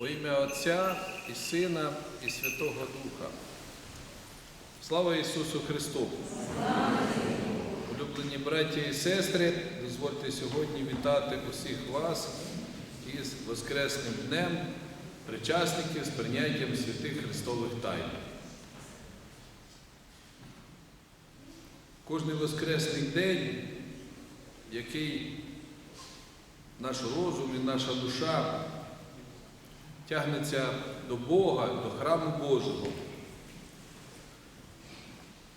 Во ім'я Отця і Сина і Святого Духа. Слава Ісусу Христу! Улюблені браті і сестри, дозвольте сьогодні вітати усіх вас із Воскресним днем, причасників з прийняттям святих Христових тайн. Кожний Воскресний день, який наш розум і наша душа тягнеться до Бога, до храму Божого.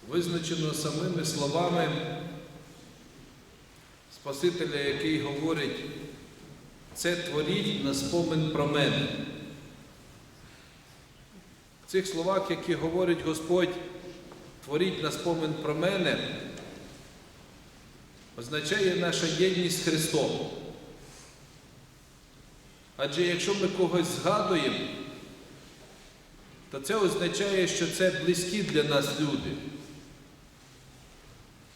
Визначено самими словами Спасителя, який говорить, це творіть на спомин про мене. В цих словах, які говорить Господь, творіть на спомин про мене, означає наша єдність з Христом. Адже якщо ми когось згадуємо, то це означає, що це близькі для нас люди.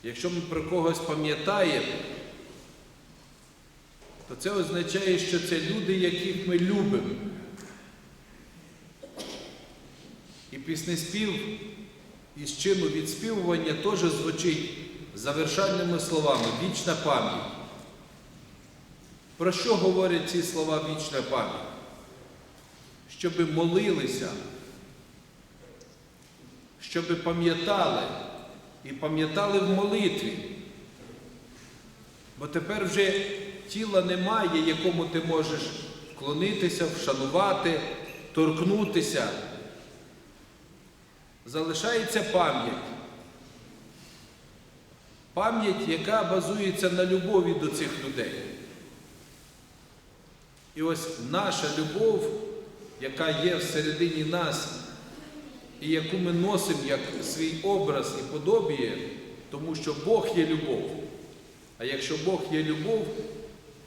Якщо ми про когось пам'ятаємо, то це означає, що це люди, яких ми любимо. І піснеспів із чину відспівування теж звучить завершальними словами вічна пам'ять. Про що говорять ці слова вічна пам'ять? Щоби молилися, щоби пам'ятали і пам'ятали в молитві. Бо тепер вже тіла немає, якому ти можеш вклонитися, вшанувати, торкнутися. Залишається пам'ять. Пам'ять, яка базується на любові до цих людей. І ось наша любов, яка є всередині нас, і яку ми носимо як свій образ і подобіє, тому що Бог є любов. А якщо Бог є любов,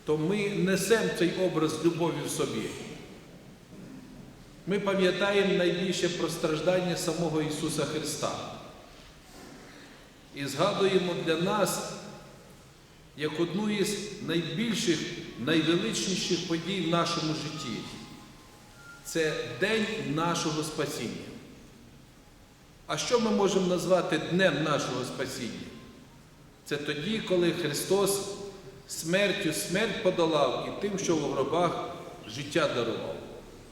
то ми несемо цей образ любові в собі. Ми пам'ятаємо найбільше про страждання самого Ісуса Христа. І згадуємо для нас як одну із найбільших, найвеличніших подій в нашому житті. Це день нашого спасіння. А що ми можемо назвати Днем нашого спасіння? Це тоді, коли Христос смертю смерть подолав і тим, що в гробах життя дарував.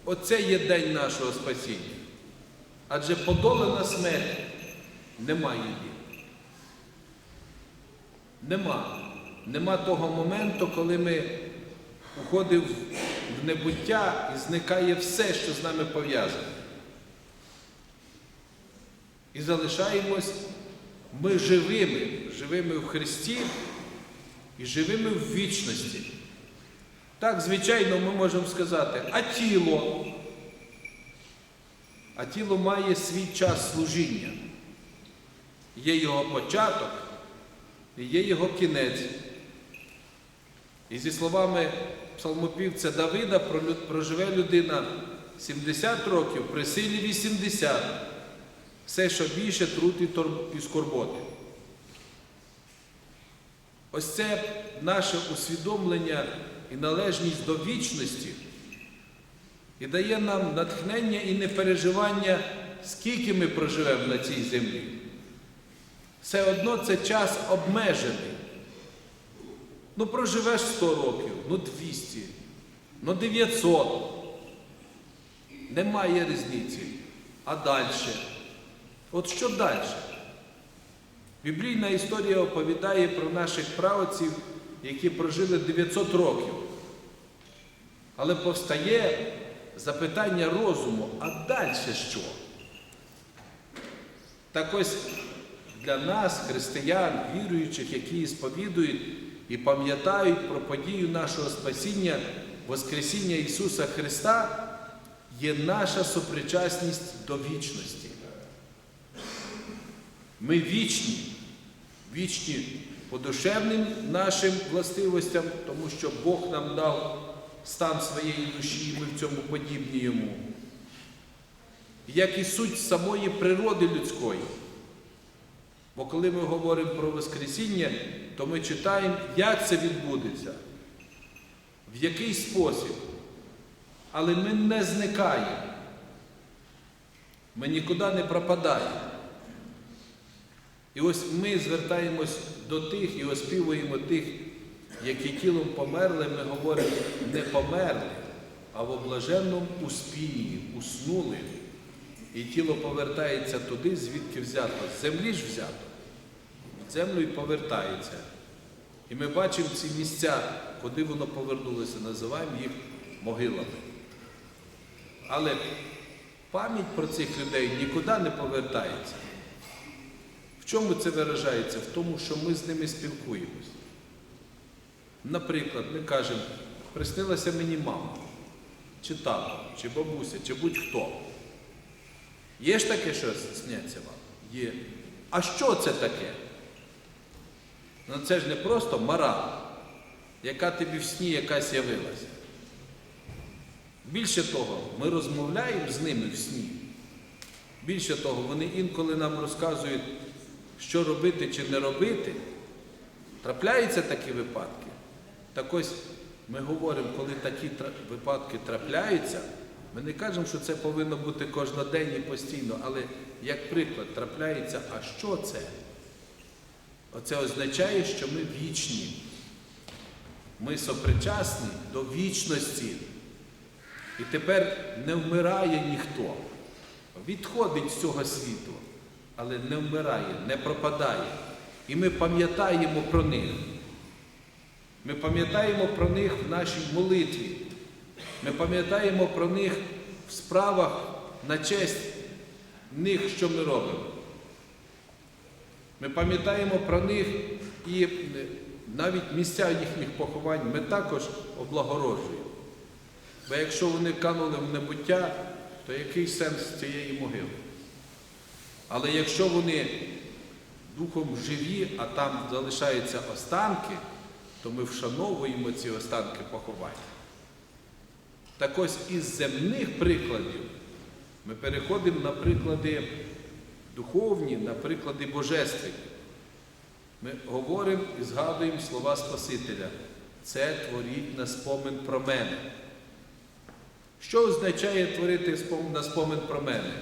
Оце є день нашого спасіння. Адже подолана смерть немає її. Нема. Нема того моменту, коли ми уходимо в небуття і зникає все, що з нами пов'язане. І залишаємось ми живими, живими в Христі і живими в вічності. Так, звичайно, ми можемо сказати, а тіло? А тіло має свій час служіння. Є його початок і є його кінець. І зі словами псалмопівця Давида проживе людина 70 років при силі 80, все, що більше труд і скорботи. Ось це наше усвідомлення і належність до вічності і дає нам натхнення і непереживання, скільки ми проживемо на цій землі. Все одно це час обмежений. Ну, проживеш 100 років, ну 200, ну 900. Немає різниці. А далі? От що далі? Біблійна історія оповідає про наших правоців, які прожили 900 років. Але повстає запитання розуму, а далі що? Так ось для нас, християн, віруючих, які сповідують і пам'ятають про подію нашого спасіння, Воскресіння Ісуса Христа, є наша сопричасність до вічності. Ми вічні, вічні по душевним нашим властивостям, тому що Бог нам дав стан своєї душі, і ми в цьому подібні йому. Як і суть самої природи людської. Бо коли ми говоримо про Воскресіння, то ми читаємо, як це відбудеться, в який спосіб. Але ми не зникаємо. Ми нікуди не пропадаємо. І ось ми звертаємось до тих і оспівуємо тих, які тілом померли, ми говоримо, не померли, а в облаженному успінні, уснули. І тіло повертається туди, звідки взято. З землі ж взято. Землю і повертається. І ми бачимо ці місця, куди воно повернулося, називаємо їх могилами. Але пам'ять про цих людей нікуди не повертається. В чому це виражається? В тому, що ми з ними спілкуємось. Наприклад, ми кажемо, приснилася мені мама, чи тато, чи бабуся, чи будь-хто. Є ж таке, що сняться вам? Є. А що це таке? Ну це ж не просто мара, яка тобі в сні якась явилася. Більше того, ми розмовляємо з ними в сні. Більше того, вони інколи нам розказують, що робити чи не робити. Трапляються такі випадки. Так ось ми говоримо, коли такі випадки трапляються, ми не кажемо, що це повинно бути кожнодень і постійно, але як приклад трапляється, а що це? Оце означає, що ми вічні. Ми сопричасні до вічності. І тепер не вмирає ніхто. Відходить з цього світу, але не вмирає, не пропадає. І ми пам'ятаємо про них. Ми пам'ятаємо про них в нашій молитві. Ми пам'ятаємо про них в справах на честь них, що ми робимо. Ми пам'ятаємо про них і е, навіть місця їхніх поховань ми також облагороджуємо. Бо якщо вони канули в небуття, то який сенс цієї могили? Але якщо вони духом живі, а там залишаються останки, то ми вшановуємо ці останки поховань. Так ось із земних прикладів ми переходимо на приклади духовні, на приклади божественні. Ми говоримо і згадуємо слова Спасителя. Це творіть на спомин про мене. Що означає творити на спомин про мене?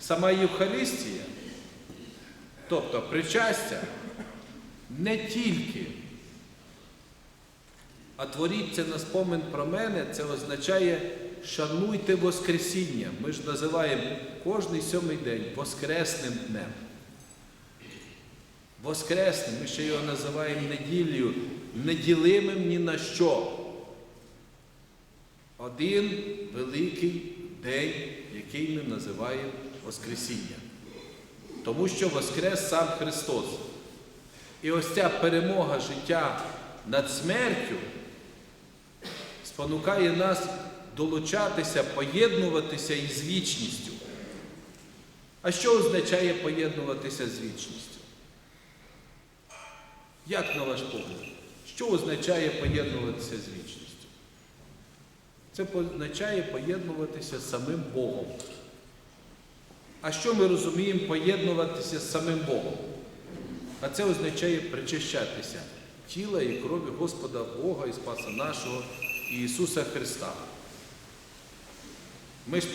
Сама Євхаристія, тобто причастя, не тільки, а творіть це на спомин про мене, це означає шануйте Воскресіння. Ми ж називаємо кожний сьомий день Воскресним днем. Воскресним, ми ще його називаємо неділею, неділимим ні на що. Один великий день, який ми називаємо Воскресіння. Тому що Воскрес сам Христос. І ось ця перемога життя над смертю спонукає нас долучатися, поєднуватися із вічністю. А що означає поєднуватися з вічністю? Як на ваш погляд? Що означає поєднуватися з вічністю? Це означає поєднуватися з самим Богом. А що ми розуміємо поєднуватися з самим Богом? А це означає причащатися тіла і крові Господа Бога і Спаса нашого Ісуса Христа. Ми ж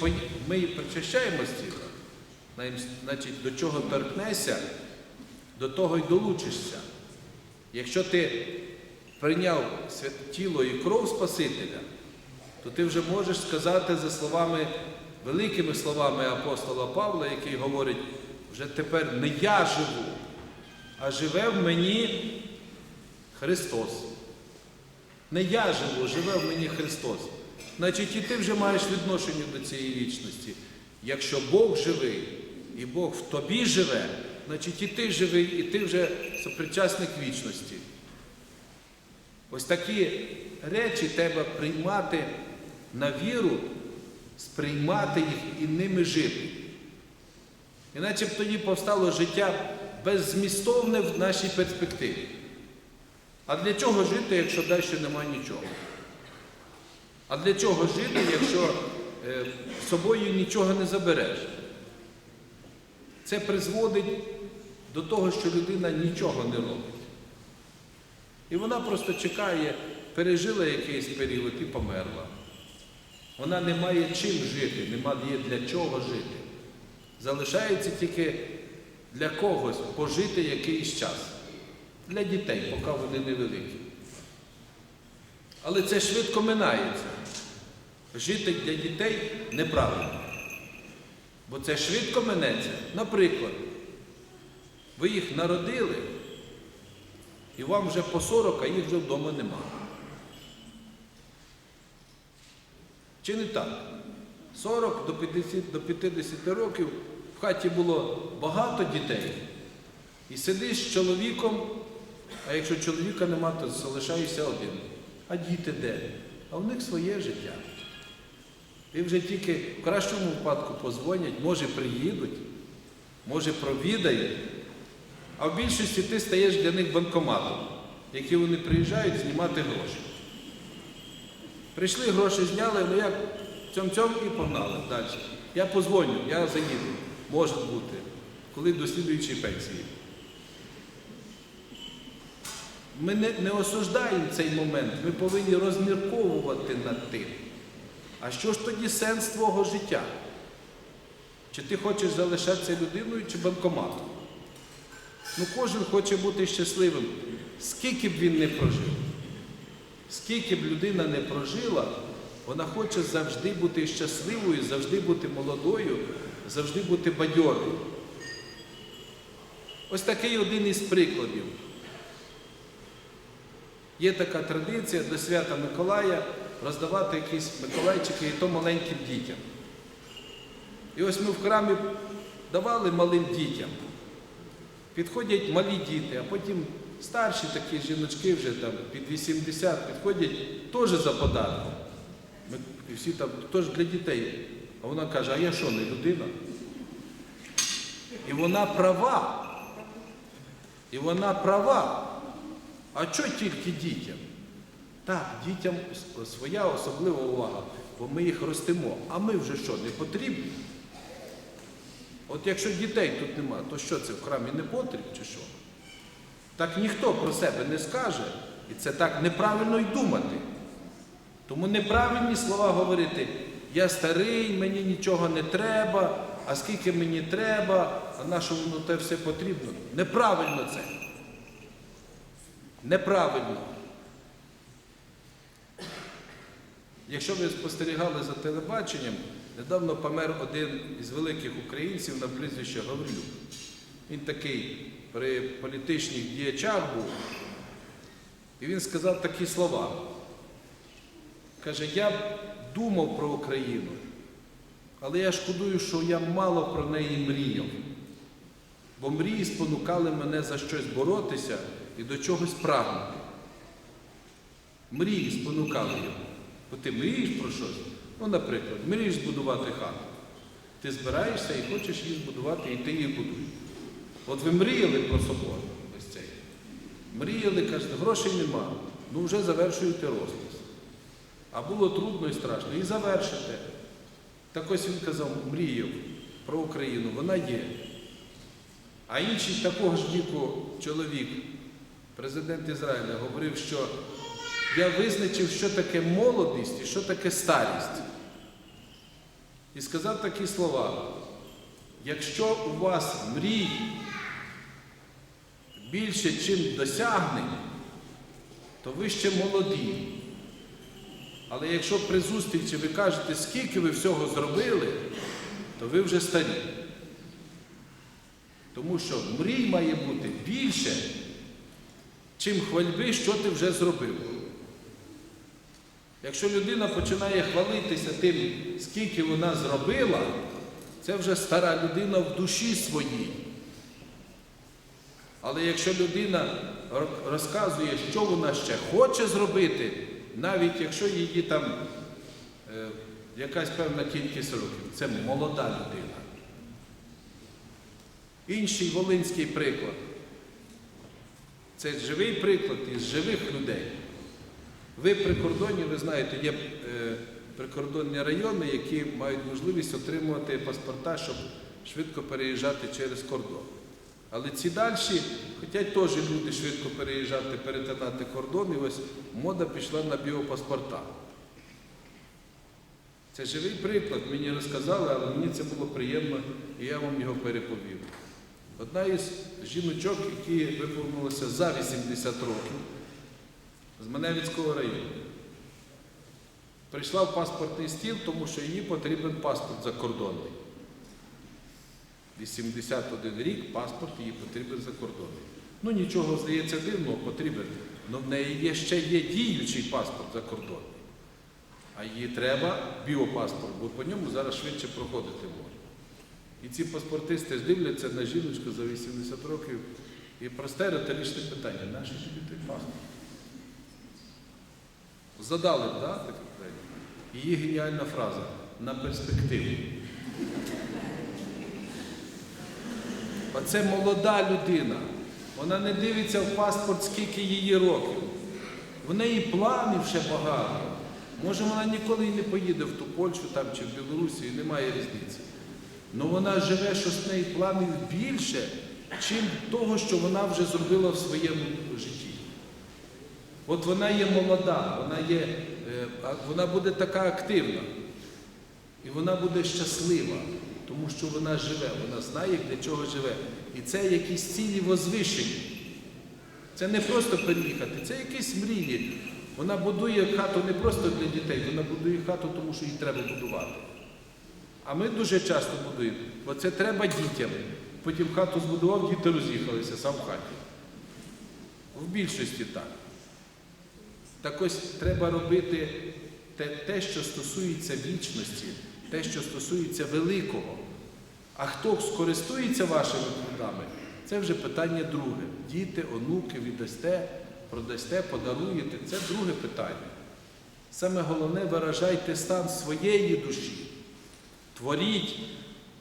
ми і причащаємось тіла, значить, до чого торкнешся, до того й долучишся. Якщо ти прийняв тіло і кров Спасителя, то ти вже можеш сказати за словами, великими словами апостола Павла, який говорить, вже тепер не я живу, а живе в мені Христос. Не я живу, живе в мені Христос. Значить, і ти вже маєш відношення до цієї вічності. Якщо Бог живий і Бог в тобі живе, значить і ти живий, і ти вже сопричасник вічності. Ось такі речі треба приймати на віру, сприймати їх і ними жити. Іначе б тоді повстало життя беззмістовне в нашій перспективі. А для чого жити, якщо далі немає нічого? А для чого жити, якщо е, з собою нічого не забереш? Це призводить до того, що людина нічого не робить. І вона просто чекає, пережила якийсь період і померла. Вона не має чим жити, немає для чого жити. Залишається тільки для когось пожити якийсь час. Для дітей, поки вони невеликі. Але це швидко минається. Жити для дітей неправильно. Бо це швидко минеться. Наприклад, ви їх народили, і вам вже по 40, а їх вже вдома немає. Чи не так? 40 до 50, до 50 років в хаті було багато дітей. І сидиш з чоловіком, а якщо чоловіка нема, то залишаєшся один. А діти де? А в них своє життя. І вже тільки в кращому випадку позвонять, може приїдуть, може провідають, а в більшості ти стаєш для них банкоматом, які вони приїжджають знімати гроші. Прийшли, гроші зняли, ну як цьом-цьом і погнали далі. Я позвоню, я заїду. Може бути, коли до слідуючої пенсії. Ми не, не осуждаємо цей момент, ми повинні розмірковувати над тим. А що ж тоді сенс твого життя? Чи ти хочеш залишатися людиною чи банкоматом? Ну кожен хоче бути щасливим, скільки б він не прожив. Скільки б людина не прожила, вона хоче завжди бути щасливою, завжди бути молодою, завжди бути бадьорою. Ось такий один із прикладів. Є така традиція до свята Миколая роздавати якісь Миколайчики і то маленьким дітям. І ось ми в храмі давали малим дітям. Підходять малі діти, а потім старші такі жіночки вже там під 80 підходять теж за подарком. Ми всі там теж для дітей. А вона каже, а я що, не людина? І вона права. І вона права. А що тільки дітям? Так, дітям своя особлива увага, бо ми їх ростимо. А ми вже що, не потрібні? От якщо дітей тут нема, то що це в храмі не потріб чи що? Так ніхто про себе не скаже, і це так неправильно й думати. Тому неправильні слова говорити, я старий, мені нічого не треба, а скільки мені треба, а на що воно те все потрібно. Неправильно це. Неправильно. Якщо ви спостерігали за телебаченням, недавно помер один із великих українців на прізвище Гаврилюк. Він такий при політичних діячах був. І він сказав такі слова. Каже, я думав про Україну, але я шкодую, що я мало про неї мріяв. Бо мрії спонукали мене за щось боротися і до чогось прагнути. Мрії спонукали його. Бо ти мрієш про щось. Ну, наприклад, мрієш збудувати хату. Ти збираєшся і хочеш її збудувати, і ти її будуєш. От ви мріяли про собор ось цей. Мріяли, кажете, грошей нема. Ну вже завершуєте розпис. А було трудно і страшно. І завершите. Так ось він казав, мріяв про Україну, вона є. А інший такого ж віку чоловік, президент Ізраїля, говорив, що я визначив, що таке молодість і що таке старість. І сказав такі слова. Якщо у вас мрій більше, чим досягнень, то ви ще молоді. Але якщо при зустрічі ви кажете, скільки ви всього зробили, то ви вже старі. Тому що мрій має бути більше, чим хвальби, що ти вже зробив. Якщо людина починає хвалитися тим, скільки вона зробила, це вже стара людина в душі своїй. Але якщо людина розказує, що вона ще хоче зробити, навіть якщо її там е, якась певна кількість років, це молода людина. Інший волинський приклад. Це живий приклад із живих людей. Ви при кордоні, ви знаєте, є е, прикордонні райони, які мають можливість отримувати паспорта, щоб швидко переїжджати через кордон. Але ці дальші хочуть теж люди швидко переїжджати, перетинати кордон, і ось мода пішла на біопаспорта. Це живий приклад, мені розказали, але мені це було приємно, і я вам його переповів. Одна із жіночок, які виповнилося за 80 років, з Маневицького району, прийшла в паспортний стіл, тому що їй потрібен паспорт закордонний. 81 рік паспорт їй потрібен закордонний. Ну нічого, здається, дивного потрібен. але в неї є ще є діючий паспорт закордонний. А їй треба біопаспорт, бо по ньому зараз швидше проходити можна. І ці паспортисти ж дивляться на жіночку за 80 років і просте риторичне питання, нащо тобі той паспорт? Задали, б, да, таке? Її геніальна фраза на перспективу. Оце молода людина. Вона не дивиться в паспорт, скільки її років. В неї планів ще багато. Може, вона ніколи і не поїде в ту Польщу там, чи в Білорусі, і немає різниці. Але вона живе, що з неї планів більше, чим того, що вона вже зробила в своєму житті. От вона є молода, вона, є, е, вона буде така активна. І вона буде щаслива, тому що вона живе, вона знає, для чого живе. І це якісь цілі возвищені. Це не просто переїхати, це якісь мрії. Вона будує хату не просто для дітей, вона будує хату, тому що її треба будувати. А ми дуже часто будуємо, бо це треба дітям. Потім хату збудував, діти роз'їхалися сам в хаті. В більшості так. Так ось треба робити те, те, що стосується вічності, те, що стосується великого. А хто скористується вашими трудами, це вже питання друге. Діти, онуки, віддасте, продасте, подаруєте це друге питання. Саме головне виражайте стан своєї душі. Творіть,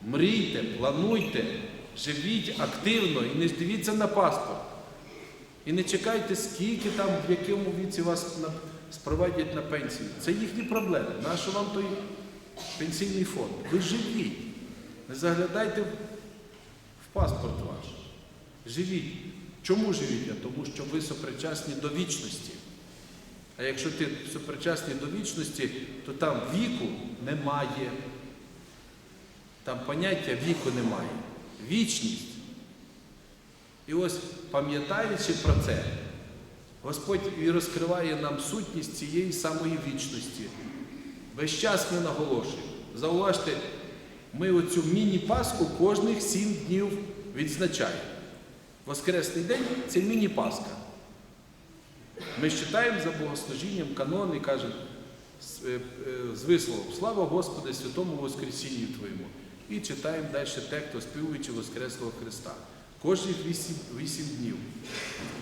мрійте, плануйте, живіть активно і не дивіться на паспорт. І не чекайте, скільки там, в якому віці вас спровадять на пенсію. Це їхні проблеми. Нащо вам той пенсійний фонд? Ви живіть. Не заглядайте в паспорт ваш. Живіть. Чому живіть? А Тому що ви сопричасні до вічності. А якщо ти сопричасний до вічності, то там віку немає. Там поняття віку немає. Вічність. І ось пам'ятаючи про це, Господь і розкриває нам сутність цієї самої вічності. Весь час ми наголошуємо. Зауважте, ми оцю міні-пасху кожних сім днів відзначаємо. Воскресний день це міні-пасха. Ми читаємо за богослужінням канон і кажемо з, е, е, висловом Слава Господи, святому Воскресінню Твоєму. І читаємо далі текст, оспівуючи Воскреслого Христа. Кожних вісім, вісім днів.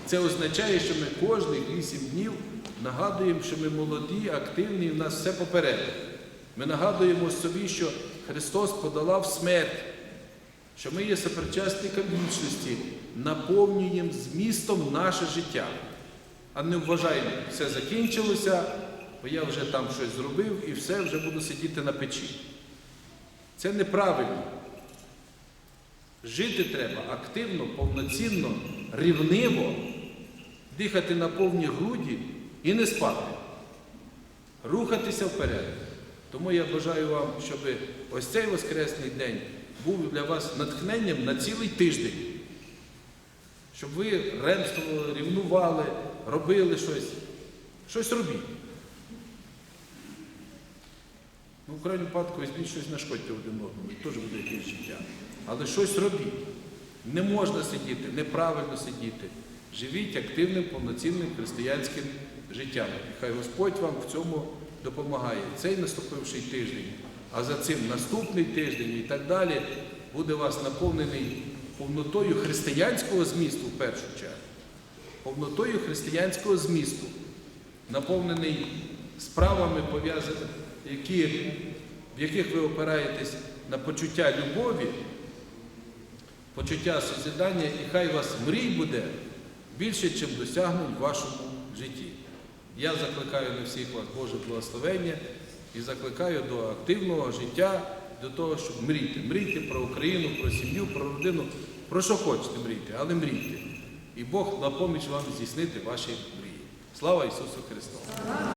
Це означає, що ми кожних вісім днів нагадуємо, що ми молоді, активні, і в нас все попереду. Ми нагадуємо собі, що Христос подолав смерть, що ми є сопричасником вічності, наповнюємо змістом наше життя. А не вважаємо, все закінчилося, бо я вже там щось зробив і все, вже буду сидіти на печі. Це неправильно. Жити треба активно, повноцінно, рівниво, дихати на повні груді і не спати. Рухатися вперед. Тому я бажаю вам, щоб ось цей Воскресний день був для вас натхненням на цілий тиждень. Щоб ви ремствували, рівнували, робили щось. Щось робіть. Ну, в крайньому випадку візьміть щось нашкодьте один одному, теж буде якесь життя. Але щось робіть. Не можна сидіти, неправильно сидіти. Живіть активним, повноцінним християнським життям. Хай Господь вам в цьому допомагає. Цей наступивший тиждень, а за цим наступний тиждень і так далі буде вас наповнений повнотою християнського змісту в першу чергу. Повнотою християнського змісту, наповнений справами які, в яких ви опираєтесь на почуття любові, почуття созидання, і хай вас мрій буде більше, чим досягнень в вашому житті. Я закликаю на всіх вас Боже благословення і закликаю до активного життя, до того, щоб мрійте. Мрійте про Україну, про сім'ю, про родину, про що хочете мрійте, але мрійте. І Бог на вам здійснити ваші мрії. Слава Ісусу Христу!